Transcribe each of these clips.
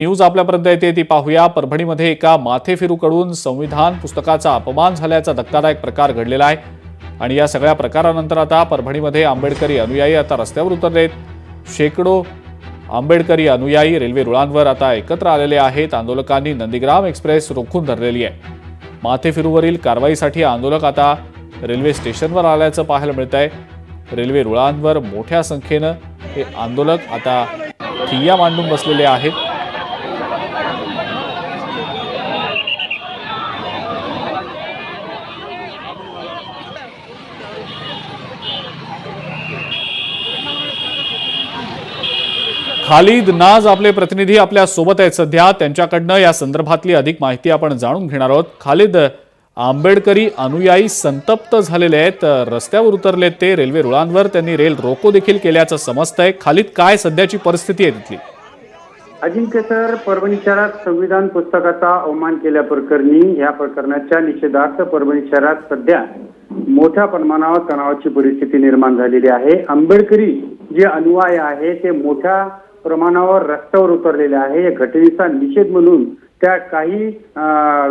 News आपल्यापर्यंत येते ती पाहूया. परभणीमध्ये एका माथेफिरूकडून संविधान पुस्तकाचा अपमान झाल्याचा धक्कादायक प्रकार घडलेला आहे. आणि या सगळ्या प्रकारानंतर आता परभणीमध्ये आंबेडकरी अनुयायी आता रस्त्यावर उतरलेत. शेकडो आंबेडकरी अनुयायी रेल्वे रुळांवर आता एकत्र आलेले आहेत. आंदोलकांनी नंदीग्राम एक्सप्रेस रोखून धरलेली आहे. माथेफिरूवरील कारवाईसाठी आंदोलक आता रेल्वे स्टेशनवर आल्याचं पाहायला मिळत आहे रेल्वे रुळांवर मोठ्या संख्येनं हे आंदोलक आता ठिय्या मांडून बसलेले आहेत. खालिद नाज आपले प्रतिनिधी आपल्यासोबत आहेत. सध्या त्यांच्याकडनं या संदर्भातली अधिक माहिती आपण जाणून घेणार आहोत. खालिद आंबेडकरी अनुयायी संतप्त झालेले आहेत. रस्त्यावर उतरलेत ते रेल्वे रुळांवर त्यांनी रेल रोको देखील केल्याचं समजतंय. खालिद काय सध्याची परिस्थिती आहे तिथली? अजिंक्य सर परभणी शहरात संविधान पुस्तकाचा अवमान केल्याप्रकरणी या प्रकरणाच्या निषेधार्थ परभणी शहरात सध्या मोठ्या प्रमाणावर तणावाची परिस्थिती निर्माण झालेली आहे. आंबेडकरी जे अनुयायी आहे ते मोठ्या प्रमाणावर रस्त्यावर उतरलेले आहे. या घटनेचा निषेध म्हणून त्या काही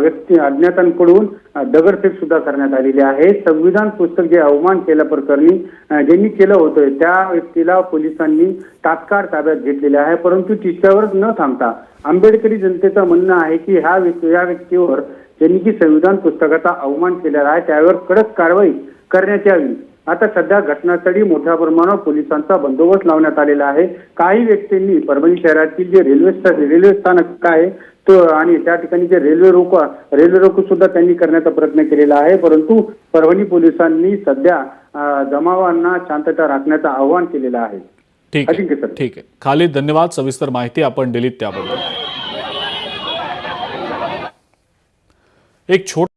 व्यक्ती अज्ञातांकडून दगडफेक सुद्धा करण्यात आलेली आहे. संविधान पुस्तक जे अवमान केल्याप्रकरणी ज्यांनी केलं होतं त्या व्यक्तीला पोलिसांनी तात्काळ ताब्यात घेतलेले आहे. परंतु तिच्यावर न थांबता आंबेडकरी जनतेचं म्हणणं आहे की ह्या व्यक्ती या व्यक्तीवर ज्यांनी की संविधान पुस्तकाचा अवमान केलेला आहे त्यावर कडक कारवाई करण्यात यावी. आता सध्या घटनास्थळी मोठ्या प्रमाणावर पोलिसांचा बंदोबस्त लावण्यात आलेला आहे. काही व्यक्तींनी परभणी शहरातील जे रेल्वे रेल्वे स्थानक आहे तो आणि त्या ठिकाणी जे रेल्वे रोको रेल्वे रोको सुद्धा त्यांनी करण्याचा प्रयत्न केलेला आहे. परंतु परभणी पोलिसांनी सध्या जमावांना शांतता राखण्याचं आवाहन केलेलं आहे. ठीक आहे. सर. ठीक आहे. खालिद धन्यवाद. सविस्तर माहिती आपण दिलीत त्याबद्दल. एक छोट